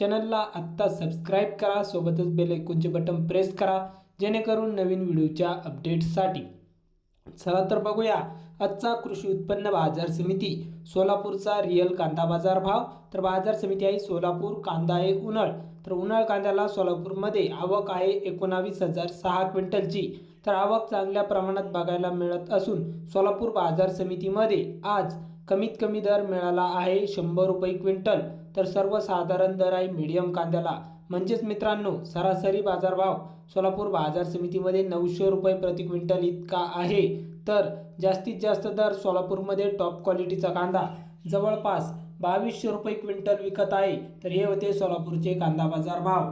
चॅनलला आत्ता सबस्क्राईब करा सोबतच बेल बटन प्रेस करा जेणेकरून नवीन व्हिडिओच्या अपडेट्ससाठी चला तर बघूया आजचा कृषी उत्पन्न बाजार समिती सोलापूरचा रिअल कांदा बाजार भाव. तर बाजार समिती आहे सोलापूर कांदा आहे उन्हाळ. तर उन्हाळ कांद्याला सोलापूरमध्ये आवक आहे एकोणावीस हजार सहा क्विंटलची. तर आवक चांगल्या प्रमाणात बघायला मिळत असून सोलापूर बाजार समितीमध्ये आज कमीत कमी दर मिळाला आहे शंभर रुपये क्विंटल. तर सर्वसाधारण दर आहे मीडियम कांद्याला. म्हणजेच मित्रांनो सरासरी बाजारभाव सोलापूर बाजार समितीमध्ये नऊशे रुपये प्रति क्विंटल इतका आहे. तर जास्तीत जास्त दर सोलापूरमध्ये टॉप क्वालिटीचा कांदा. जवळपास बावीसशे रुपये क्विंटल विकत आहे. तर हे होते सोलापूरचे कांदा बाजार भाव